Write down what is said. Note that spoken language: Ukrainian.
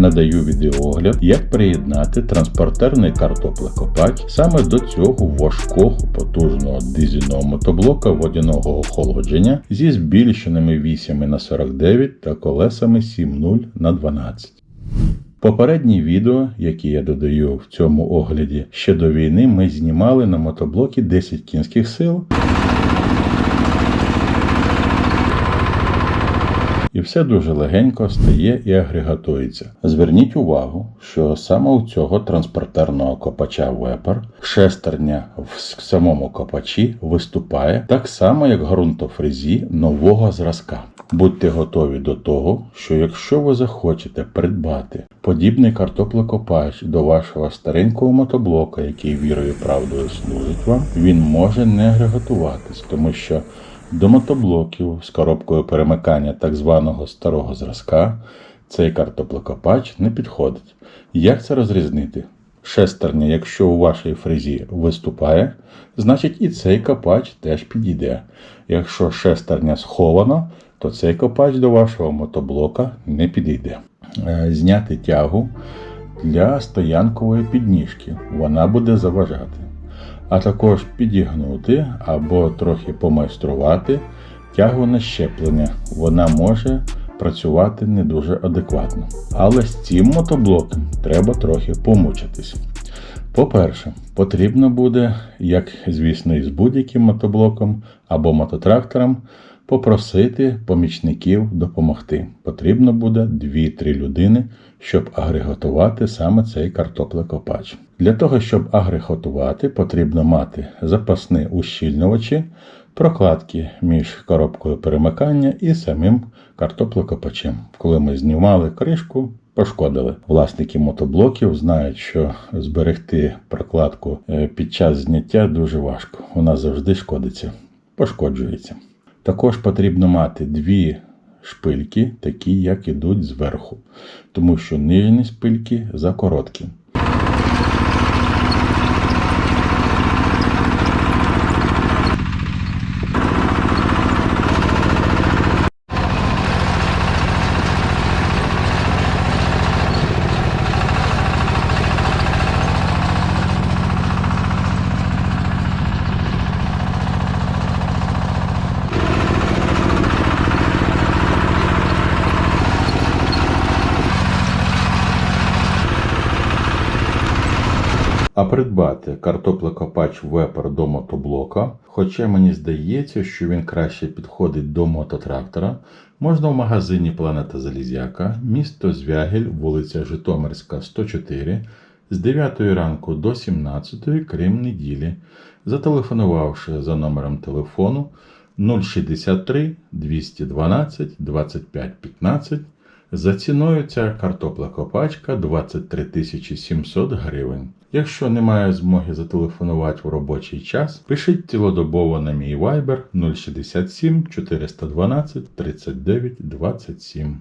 надаю відеоогляд, як приєднати транспортерний картоплекопач саме до цього важкого потужного дизельного мотоблока водяного охолодження зі збільшеними вісями на 49 та колесами 7.0 на 12. Попередні відео, які я додаю в цьому огляді ще до війни, ми знімали на мотоблокі 10 кінських сил. І все дуже легенько стає і агрегатується. Зверніть увагу, що саме у цього транспортерного копача Вепер шестерня в самому копачі виступає так само, як ґрунтофрезі нового зразка. Будьте готові до того, що якщо ви захочете придбати подібний картоплекопач до вашого старенького мотоблока, який вірою і правдою служить вам, він може не агрегатуватись, тому що до мотоблоків з коробкою перемикання так званого старого зразка цей картоплекопач не підходить. Як це розрізнити? Шестерня, якщо у вашій фрезі виступає, значить і цей копач теж підійде. Якщо шестерня схована, то цей копач до вашого мотоблока не підійде. Е, Зняти тягу для стоянкової підніжки. Вона буде заважати а також підігнути або трохи помайструвати тягу на щеплення. Вона може працювати не дуже адекватно. Але з цим мотоблоком треба трохи помучитись. По-перше, потрібно буде, як звісно, і з будь-яким мотоблоком або мототрактором, попросити помічників допомогти. Потрібно буде 2-3 людини, щоб агрегатувати саме цей картоплекопач. Для того, щоб агрегатувати, потрібно мати запасні ущільнювачі, прокладки між коробкою перемикання і самим картоплекопачем. Коли ми знімали кришку, пошкодили. Власники мотоблоків знають, що зберегти прокладку е, під час зняття дуже важко. Вона завжди шкодиться, пошкоджується. Також потрібно мати дві шпильки, такі як ідуть зверху, тому що нижні шпильки закороткі. А придбати картоплекопач вепер до мотоблока, хоча мені здається, що він краще підходить до мототрактора, можна в магазині Планета Залізяка, місто Звягель, вулиця Житомирська, 104, з 9 ранку до 17, крім неділі, зателефонувавши за номером телефону 063 212 25 15 за ціною ця картоплекопачка 23 700 гривень. Якщо немає змоги зателефонувати в робочий час, пишіть цілодобово на мій Viber 067 412 39 27.